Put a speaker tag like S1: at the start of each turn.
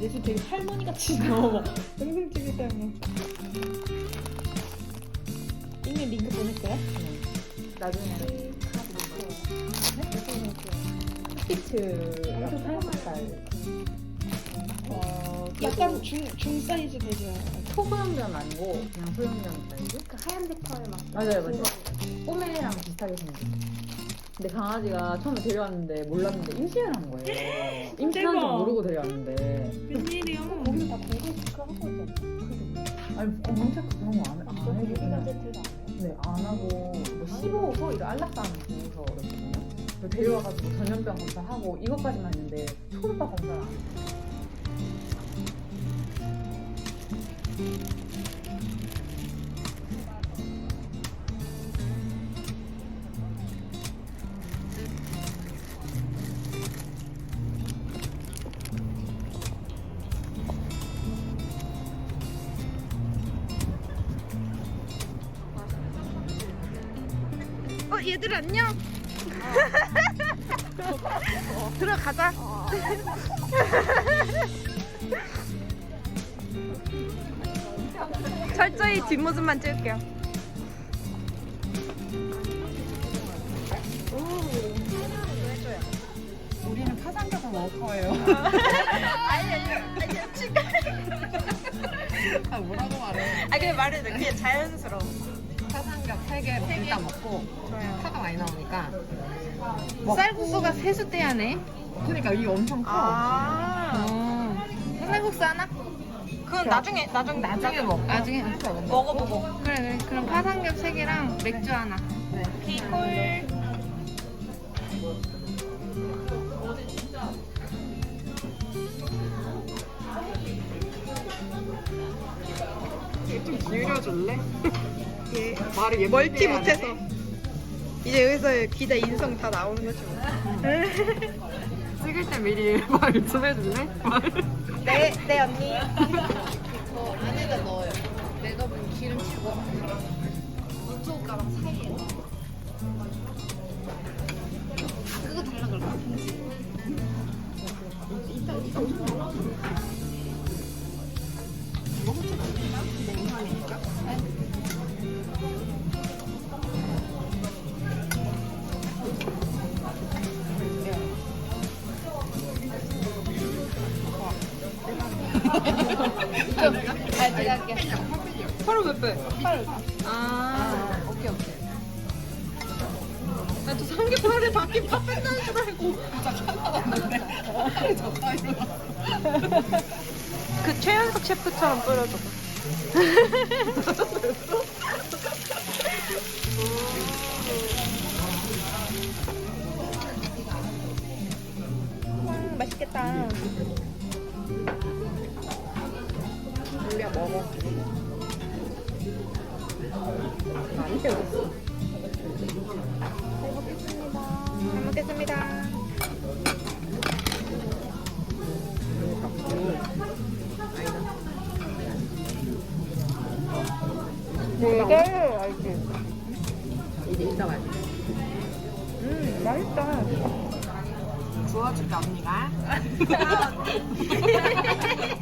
S1: 내수 되게 할머니 같이 나와. 영상 찍을 때면. 이미 링크 보냈어요?
S2: 나중에 핫피츠
S1: 엄청
S2: 살색깔
S1: 어, 약간 중, 중 사이즈 되죠.
S2: 소소형견 아니고 그냥 소형견 사이즈?
S3: 그 하얀색 털 막.
S2: 맞아요 맞아요 꼬매랑 비슷하게 생긴 근데 강아지가 처음에 데려왔는데 몰랐는데 임신을 한 거예요 임신한 줄
S1: 대박.
S2: 모르고 데려왔는데
S1: 웬일이야?
S3: 거기서 다 공개 체크 하고 있잖아.
S2: 아니 검은 체크 그런 거안 안 해도
S3: 공개가
S2: 그냥
S3: 제트가 안 해요?
S2: 네, 안 하고 뭐 15호 이런 안락사는 보고서 그랬거든요. 그래서 데려와가지고 전염병 검사하고 이것까지만 했는데 초음파 검사를 안 했어요.
S4: 얘들 안녕. 들어가자. 철저히 뒷모습만 찍을게요.
S2: 우리는 먹을 거예요.
S4: 아니 아니 아니.
S2: 아, 뭐라고 말해?
S4: 아 그냥 말해도 돼. 그냥 자연스러워.
S2: 파산격 3개 일단 먹고. 파가 많이 나오니까
S4: 쌀국수가 세수대야네.
S2: 그러니까 이게 엄청 커.
S4: 아. 쌀국수 하나? 그건 나중에 나중
S2: 나중에 먹고
S4: 나중에 먹어보고. 그래 그래. 그럼 파삼겹 세 개랑 맥주 하나.
S2: 네.
S4: 비콜.
S2: 좀 기울여줄래?
S4: 예.
S2: 말을 예쁘게
S4: 멀티 못해서.
S2: 돼.
S4: 이제 여기서 기자 인성 다 나오는 거죠.
S2: 찍을 때 미리 말좀 해줄래? 말.
S4: 네, 네 언니.
S3: 저 안에다 넣어요. 내가 본 기름 치고 이쪽 가방 사이에. 그거 달라 그럴까? 아, 제가 할게.
S4: 하루 몇 배? 아.
S2: 오케이 오케이.
S4: 나또 삼겹살에 바뀐 파 뺀다는 줄 알고. 그 최연석 셰프처럼 뿌려줘. 음, 맛있겠다.
S2: 먹어. 많이 배웠어.
S4: 잘 먹겠습니다. 되게 알지?
S2: 이제 이따 가야
S4: 음, 맛있다.
S2: 주워줄게 언니가.